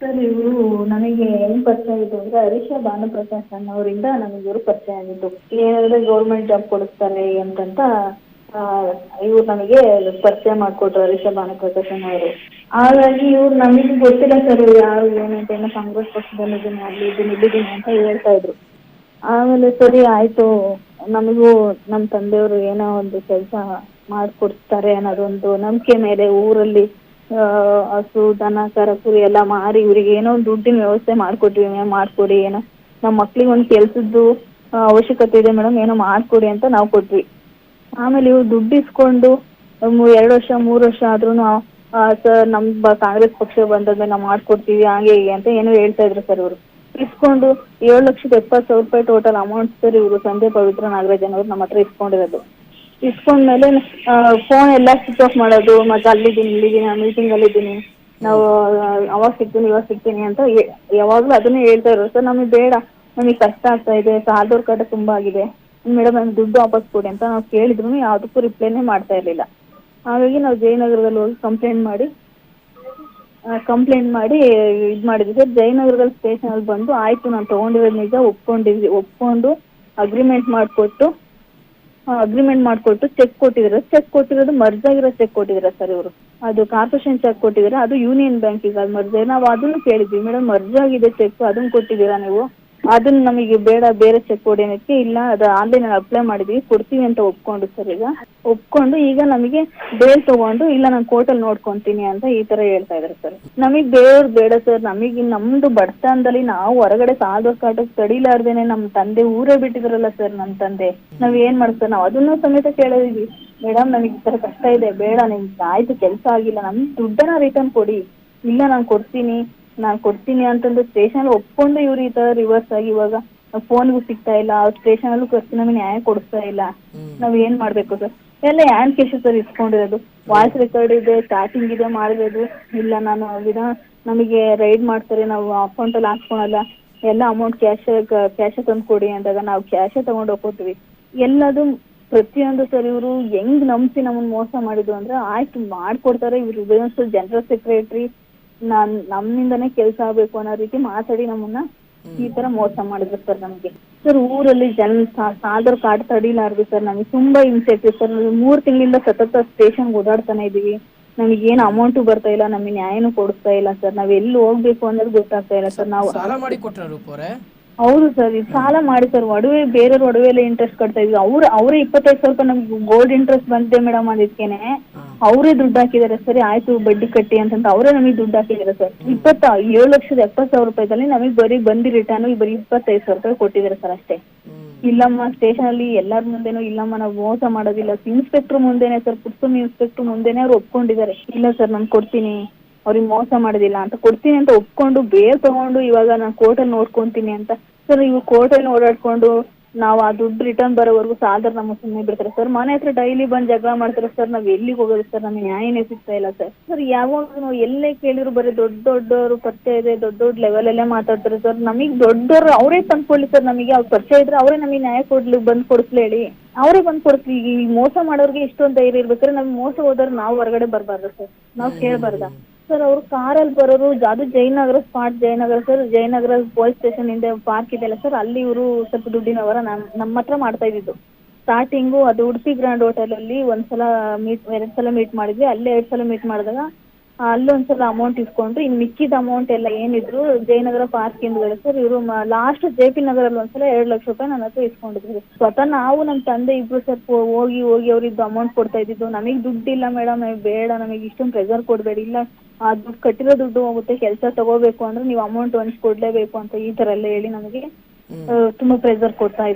Sir, ಇವರು ನನಗೆ ಹೆಂಗ್ ಪರಿಚಯ ಆಗಿದ್ದು ಅಂದ್ರೆ ಹರೀಶ ಭಾನುಪ್ರಕಾಶ್ ಅನ್ನೋರಿಂದ ನನಗೆ ಇವರು ಪರಿಚಯ ಆಗಿದ್ದು. ಏನಾದ್ರೆ ಗೌರ್ಮೆಂಟ್ ಜಾಬ್ ಕೊಡಿಸ್ತಾರೆ ಅಂತಂತ ಇವ್ರು ನನಗೆ ಪರಿಚಯ ಮಾಡಿಕೊಟ್ರು ಹರೀಶ ಭಾನುಪ್ರಕಾಶ್ ಅನ್ನೋರು. ಹಾಗಾಗಿ ಇವ್ರು ನಮಗೆ ಗೊತ್ತಿಲ್ಲ ಸರ್ ಯಾರು ಏನಂತ ಏನೋ ಕಾಂಗ್ರೆಸ್ ಪಕ್ಷದಲ್ಲಿದ್ದೀನಿ ಇದನ್ನ ಇಲ್ಲಿದ್ದೀನಿ ಅಂತ ಹೇಳ್ತಾ ಇದ್ರು. ಆಮೇಲೆ ಸರಿ, ಆಯ್ತು. ನಮಗೂ ನಮ್ಮ ತಂದೆಯವರು ಏನೋ ಒಂದು ಕೆಲಸ ಮಾಡಿಕೊಡ್ತಾರೆ ಅನ್ನೋದೊಂದು ನಂಬಿಕೆ ಮೇಲೆ ಊರಲ್ಲಿ ಹಸು, ದನ ಕರ ಕುರಿ ಎಲ್ಲ ಮಾರಿ ಇವರಿಗೆ ಏನೋ ದುಡ್ಡಿನ ವ್ಯವಸ್ಥೆ ಮ್ಯಾಮ್ ಮಾಡಿಕೊಡಿ, ಏನೋ. ನಮ್ಮ ಮಕ್ಳಿಗೆ ಒಂದು ಕೆಲ್ಸದ್ದು ಅವಶ್ಯಕತೆ ಇದೆ ಮೇಡಮ್ ಏನೋ ಮಾಡ್ಕೊಡಿ ಅಂತ ನಾವು ಕೊಟ್ವಿ. ಆಮೇಲೆ ಇವ್ರು ದುಡ್ಡು ಇಸ್ಕೊಂಡು ಎರಡು ವರ್ಷ, ಮೂರು ವರ್ಷ ಆದ್ರೂ ಸರ್, ನಮ್ ಕಾಂಗ್ರೆಸ್ ಪಕ್ಷ ಬಂದದ್ದು ನಾವು ಮಾಡ್ಕೊಡ್ತೀವಿ, ಹಾಗೆ, ಹೀಗೆ ಅಂತ ಏನೋ ಹೇಳ್ತಾ ಇದ್ರು, ಸರ್, ಇವರು. ಇಸ್ಕೊಂಡು, ಏಳು ಲಕ್ಷದ ಎಪ್ಪತ್ತು ಸಾವಿರ ರೂಪಾಯಿ ಟೋಟಲ್ ಅಮೌಂಟ್ ಸರ್ ಇವರು ಸಂಜೆ ಪವಿತ್ರ ನಾಗರಾಜನ್ ಅವರು ನಮ್ಮ ಹತ್ರ ಇಸ್ಕೊಂಡಿರೋದು. ಇಸ್ಕೊಂಡ್ಮೇಲೆ ಫೋನ್ ಎಲ್ಲ ಸ್ವಿಚ್ ಆಫ್ ಮಾಡೋದು, ಮತ್ತೆ ಅಲ್ಲಿದ್ದೀನಿ, ಇಲ್ಲಿದ್ದೀನಿ ಇದ್ದೀನಿ ನಾವು ಅವಾಗ ಸಿಗ್ತೀನಿ, ಇವಾಗ ಸಿಗ್ತೀನಿ ಅಂತ ಯಾವಾಗ್ಲೂ ಯಾವಾಗಲೂ ಅದನ್ನೇ ಹೇಳ್ತಾ ಇರೋದು. ಸರ್, ನಮಗೆ ಬೇಡ. ನಮಗೆ ಕಷ್ಟ ಆಗ್ತಾ ಇದೆ. ಸಾಲದವ್ರ ಕಡೆ ತುಂಬಾ ಆಗಿದೆ. ಮೇಡಮ್ ನಮ್ಗೆ ದುಡ್ಡು ವಾಪಸ್ ಕೊಡಿ ಅಂತ ನಾವು ಕೇಳಿದ್ರು ಯಾವ್ದಕ್ಕೂ ರಿಪ್ಲೈನೇ ಮಾಡ್ತಾ ಇರಲಿಲ್ಲ. ಹಾಗಾಗಿ ನಾವು ಜಯನಗರದಲ್ಲಿ ಹೋಗಿ ಕಂಪ್ಲೇಂಟ್ ಮಾಡಿ ಕಂಪ್ಲೇಂಟ್ ಮಾಡಿ ಇದು ಮಾಡಿದ್ವಿ. ಸರ್, ಜಯನಗರದಲ್ಲಿ ಸ್ಟೇಷನಲ್ಲಿ ಬಂದು, ಆಯ್ತು, ನಾನು ತಗೊಂಡಿರೋದ್ ನಿಜ, ಒಪ್ಕೊಂಡಿದ್ವಿ, ಒಪ್ಕೊಂಡು ಅಗ್ರಿಮೆಂಟ್ ಮಾಡಿಕೊಟ್ಟು ಅಗ್ರಿಮೆಂಟ್ ಮಾಡ್ಕೊಟ್ಟು ಚೆಕ್ ಕೊಟ್ಟಿದ್ರೆ ಚೆಕ್ ಕೊಟ್ಟಿರೋದು ಮರ್ಜ್ ಆಗಿರೋ ಚೆಕ್ ಕೊಟ್ಟಿದ್ರ ಸರ್ ಇವರು. ಅದು ಕಾರ್ಪೊರೇಷನ್ ಚೆಕ್ ಕೊಟ್ಟಿದ್ರೆ ಅದು ಯೂನಿಯನ್ ಬ್ಯಾಂಕಿಗೆ ಅದು ಮರ್ಜ್ ನಾವು ಅದನ್ನು ಕೇಳಿದ್ವಿ. ಮೇಡಮ್ ಮರ್ಜ್ ಆಗಿದೆ ಚೆಕ್ ಅದನ್ನು ಕೊಟ್ಟಿದ್ದೀರಾ ನೀವು? ಅದನ್ನ ನಮಗೆ ಬೇಡ, ಬೇರೆ ಚೆಕ್ ಕೊಡಿ ಇಲ್ಲ, ಅದು ಆನ್ಲೈನಲ್ಲಿ ಅಪ್ಲೈ ಮಾಡಿದ್ವಿ, ಕೊಡ್ತೀವಿ ಅಂತ ಒಪ್ಕೊಂಡು ಸರ್ ಈಗ. ಒಪ್ಕೊಂಡು ಈಗ ನಮಗೆ ಬೇಲ್ ತಗೊಂಡು, ಇಲ್ಲ ನಾನು ಕೋರ್ಟಲ್ಲಿ ನೋಡ್ಕೊಂತೀನಿ ಅಂತ ಈ ತರ ಹೇಳ್ತಾ ಇದಾರೆ ಸರ್. ನಮಗೆ ಬೇರೆಯವ್ರು ಬೇಡ ಸರ್. ನಮಗೆ ನಮ್ದು ಬಡತನದಲ್ಲಿ ನಾವು ಹೊರಗಡೆ ಸಾಧು ಕಾಟಕ್ ತಡಿಲಾರ್ದೇನೆ ನಮ್ ತಂದೆ ಊರೇ ಬಿಟ್ಟಿದ್ರಲ್ಲ ಸರ್ ನಮ್ ತಂದೆ. ನಾವ್ ಏನ್ ಮಾಡ್ತಾರೆ ನಾವು ಅದನ್ನ ಸಮೇತ ಕೇಳಿದ್ವಿ. ಮೇಡಮ್, ನನಗೆ ಈ ತರ ಕಷ್ಟ ಇದೆ, ಬೇಡ, ನಿಮ್ಗೆ ಆಯ್ತು, ಕೆಲಸ ಆಗಿಲ್ಲ. ನಮ್ ದುಡ್ಡನ್ನ ರಿಟರ್ನ್ ಕೊಡಿ. ಇಲ್ಲ, ನಾನು ಕೊಡ್ತೀನಿ. ನಾನು ಕೊಡ್ತೀನಿ ಅಂತಂದು ಸ್ಟೇಷನ್ ಒಪ್ಕೊಂಡು ಇವ್ರು ಈ ತರ ರಿವರ್ಸ್ ಆಗಿ ಇವಾಗ ಫೋನ್ಗೂ ಸಿಗ್ತಾ ಇಲ್ಲ ಸ್ಟೇಷನಲ್ಲೂ ಕರ್ಸಿ ನಮಗೆ ನ್ಯಾಯ ಕೊಡಿಸ್ತಾ ಇಲ್ಲ. ನಾವ್ ಏನ್ ಮಾಡ್ಬೇಕು ಸರ್ ಎಲ್ಲ ಹ್ಯಾಂಡ್ ಕೇಶು ಸರ್ ಇಸ್ಕೊಂಡಿರೋದು. ವಾಯ್ಸ್ ರೆಕಾರ್ಡ್ ಇದೆ ಚಾಟಿಂಗ್ ಇದೆ ಮಾಡಿರೋದು ಇಲ್ಲ ನಾನು ವಿಧ ನಮಗೆ ರೈಡ್ ಮಾಡ್ತಾರೆ ನಾವು ಅಕೌಂಟ್ ಅಲ್ಲಿ ಹಾಕ್ಕೊಳಲ್ಲ. ಎಲ್ಲ ಅಮೌಂಟ್ ಕ್ಯಾಶ್ ಕ್ಯಾಶ್ ತಂದು ಕೊಡಿ ಅಂದಾಗ ನಾವು ಕ್ಯಾಶೇ ತಗೊಂಡ್ ಹೋಗ್ಕೋತೀವಿ. ಎಲ್ಲದು ಪ್ರತಿಯೊಂದು ಸರ್ ಇವರು ಹೆಂಗ್ ನಂಬಿಸಿ ನಮ್ಮನ್ನ ಮೋಸ ಮಾಡಿದ್ರು ಅಂದ್ರೆ ಆಯ್ತು ಮಾಡ್ಕೊಡ್ತಾರೆ. ಇವ್ರು ಜನರಲ್ ಸೆಕ್ರೆಟರಿ ನಾನ್ ನಮ್ಮಿಂದನೇ ಕೆಲಸ ಆಗ್ಬೇಕು ಅನ್ನೋ ರೀತಿ ಮಾತಾಡಿ ನಮ್ಮನ್ನ ಈ ತರ ಮೋಸ ಮಾಡಿದ್ರು ಸರ್ ನಮ್ಗೆ. ಸರ್ ಊರಲ್ಲಿ ಜನ ಸಾಲದವ್ರ ಕಾಡ್ ತಡಿಲಾರ್ದು ಸರ್ ನಮಗೆ ತುಂಬಾ ಹಿಂಸೆ ಆಗ್ತಿದೆ ಸರ್. ನಾವು ಮೂರ್ ತಿಂಗಳಿಂದ ಸತತ ಸ್ಟೇಷನ್ ಓಡಾಡ್ತಾನೆ ಇದೀವಿ. ನಮಗೆ ಏನ್ ಅಮೌಂಟ್ ಬರ್ತಾ ಇಲ್ಲ ನಮಗೆ ನ್ಯಾಯನೂ ಕೊಡಿಸ್ತಾ ಇಲ್ಲ ಸರ್. ನಾವ್ ಎಲ್ಲಿ ಹೋಗ್ಬೇಕು ಅನ್ನೋದು ಗೊತ್ತಾಗ್ತಾ ಇಲ್ಲ ಸರ್. ನಾವು ಸಾಲ ಮಾಡಿ ಕೊಟ್ರ ಹೌದು ಸರ್ ಇದು ಸಾಲ ಮಾಡಿ ಸರ್, ಒಡವೆ ಬೇರೆಯವ್ರ ಒಡವೆಲ್ಲ ಇಂಟ್ರೆಸ್ಟ್ ಕಟ್ತಾ ಇದ್ವಿ. ಅವ್ರ, ಅವರೇ ಇಪ್ಪತ್ತೈದು ಸಾವಿರ ರೂಪಾಯಿ ನಮ್ಗೆ ಗೋಲ್ಡ್ ಇಂಟ್ರೆಸ್ಟ್ ಬಂದಿದೆ ಮೇಡಮ್ ಅದಕ್ಕೇನೆ ಅವರೇ ದುಡ್ಡು ಹಾಕಿದ್ದಾರೆ. ಸರಿ, ಆಯ್ತು, ಬಡ್ಡಿ ಕಟ್ಟಿ ಅಂತ ಅವರೇ ನಮಗೆ ದುಡ್ಡು ಹಾಕಿದ್ದಾರೆ ಸರ್. ಇಪ್ಪತ್ತ, ಏಳು ಲಕ್ಷದ ಎಪ್ಪತ್ತು ಸಾವಿರ ರೂಪಾಯಿದಲ್ಲಿ ನಮಗೆ ಬರೀ ಬಂದಿ ರಿಟರ್ನ್ ಬರೀ ಇಪ್ಪತ್ತೈದು ಸಾವಿರ ರೂಪಾಯಿ ಕೊಟ್ಟಿದ್ದಾರೆ ಸರ್ ಅಷ್ಟೇ. ಇಲ್ಲಮ್ಮ ಸ್ಟೇಷನ್ ಅಲ್ಲಿ ಎಲ್ಲರ ಮುಂದೆನೂ ಇಲ್ಲಮ್ಮ, ನಾವು ಮೋಸ ಮಾಡೋದಿಲ್ಲ. ಇನ್ಸ್ಪೆಕ್ಟರ್ ಮುಂದೆನೆ ಸರ್, ಪುಟ್ಸಮ್ ಇನ್ಸ್ಪೆಕ್ಟರ್ ಮುಂದೆನೆ ಅವ್ರು ಒಪ್ಕೊಂಡಿದ್ದಾರೆ. ಇಲ್ಲ ಸರ್, ನಾನು ಕೊಡ್ತೀನಿ. ಅವ್ರಿಗೆ ಮೋಸ ಮಾಡೋದಿಲ್ಲ ಅಂತ ಕೊಡ್ತೀನಿ ಅಂತ ಒಪ್ಕೊಂಡು ಬೇರೆ ತಗೊಂಡು ಇವಾಗ ನಾನು ಕೋರ್ಟಲ್ಲಿ ನೋಡ್ಕೊಂತೀನಿ ಅಂತ. ಸರ್ ಇವು ಕೋರ್ಟಲ್ಲಿ ಓಡಾಡ್ಕೊಂಡು ನಾವು ಆ ದುಡ್ಡು ರಿಟರ್ನ್ ಬರೋವರೆಗೂ ಸಾಧಾರ ನಮ್ಮ ಸುಮ್ಮನೆ ಬಿಡ್ತಾರೆ. ಸರ್, ಮನೆ ಹತ್ರ ಡೈಲಿ ಬಂದು ಜಗಳ ಮಾಡ್ತಾರೆ. ಸರ್, ನಾವು ಎಲ್ಲಿಗೆ ಹೋಗೋದು ಸರ್? ನಮಗೆ ನ್ಯಾಯನೇ ಸಿಗ್ತಾ ಇಲ್ಲ ಸರ್. ಸರ್ ಯಾವಾಗ ನಾವು ಎಲ್ಲೇ ಕೇಳಿದ್ರು ಬರೀ ದೊಡ್ಡ ದೊಡ್ಡವರು ಪರಿಚಯ ಇದೆ, ದೊಡ್ಡ ದೊಡ್ಡ ಲೆವೆಲಲ್ಲೇ ಮಾತಾಡ್ತಾರೆ ಸರ್. ನಮಗೆ ದೊಡ್ಡವರು ಅವರೇ ತಂದ್ಕೊಳ್ಳಿ ಸರ್ ನಮಗೆ. ಅವ್ರ ಪರಿಚಯ ಇದ್ರೆ ಅವರೇ ನಮಗೆ ನ್ಯಾಯ ಕೊಡ್ಲಿ, ಬಂದ್ ಕೊಡಿಸ್ಲಿ ಹೇಳಿ. ಅವರೇ ಬಂದು ಕೊಡಿಸ್ಲಿ. ಈ ಮೋಸ ಮಾಡೋರಿಗೆ ಇಷ್ಟೊಂದು ಧೈರ್ಯ ಇರ್ಬೇಕಾದ್ರೆ ನಮ್ಗೆ ಮೋಸ ಹೋದ್ರೆ ನಾವು ಹೊರಗಡೆ ಬರಬಾರ್ದು ಸರ್. ನಾವು ಕೇಳಬಾರ್ದ. ಸರ್, ಅವರು ಕಾರಲ್ಲಿ ಬರೋರು, ಅದು Jayanagar spot Jayanagar sir Jayanagar police station ಹಿಂದೆ ಪಾರ್ಕ್ ಇದೆಯಲ್ಲ ಸರ್ ಅಲ್ಲಿ ಇವರು ಸ್ವಲ್ಪ ದುಡ್ಡಿನ ವ್ಯವಹಾರ ನಮ್ಮ ಹತ್ರ ಮಾಡ್ತಾ ಇದ್ದಿದ್ದು. ಸ್ಟಾರ್ಟಿಂಗು ಅದು ಉಡುಪಿ ಗ್ರ್ಯಾಂಡ್ ಹೋಟೆಲಲ್ಲಿ ಒಂದ್ಸಲ ಮೀಟ್ ಎರಡ್ ಸಲ ಮೀಟ್ ಮಾಡಿದ್ವಿ. ಅಲ್ಲೇ ಎರಡ್ ಸಲ ಮೀಟ್ ಮಾಡಿದಾಗ ಅಲ್ಲೊಂದ್ಸಲ ಅಮೌಂಟ್ ಇಸ್ಕೊಂಡ್ರು ಇನ್ ಮಿಕ್ಕಿದ ಅಮೌಂಟ್ ಎಲ್ಲ ಏನಿದ್ರು, ಜಯನಗರ ಪಾರ್ಕ್ ಹಿಂದ್ಗಡೆ ಸರ್ ಇವರು ಲಾಸ್ಟ್ ಜೆ ಪಿ ನಗರಲ್ಲಿ ಒಂದ್ಸಲ ಎರಡು ಲಕ್ಷ ರೂಪಾಯಿ ನನ್ನ ಹತ್ರ ಇಸ್ಕೊಂಡಿದ್ರು ಸ್ವತಃ ನಾವು ನಮ್ಮ ತಂದೆ ಇಬ್ರು ಸರ್ ಹೋಗಿ ಹೋಗಿ ಅವ್ರಿದ್ದು ಅಮೌಂಟ್ ಕೊಡ್ತಾ ಇದ್ದಿದ್ದು. ನಮಗೆ ದುಡ್ಡಿಲ್ಲ ಮೇಡಮ್ ಬೇಡ, ನಮಗ್ ಇಷ್ಟೊಂದು ಪ್ರೆಷರ್ ಕೊಡಬೇಡಿ, ಇಲ್ಲ. ಆ ದುಡ್ಡು ಕಟ್ಟಿರೋ ದುಡ್ಡು ಹೋಗುತ್ತೆ ಕೆಲಸ ತಗೋಬೇಕು ಅಂದ್ರೆ ನೀವು ಅಮೌಂಟ್ ಕೊಡ್ಲೇಬೇಕು ಅಂತ ಈ ತರ ಎಲ್ಲ ಹೇಳಿ ನಮಗೆ ತುಂಬಾ ಪ್ರೆಷರ್ ಕೊಡ್ತಾ ಇದ್ರು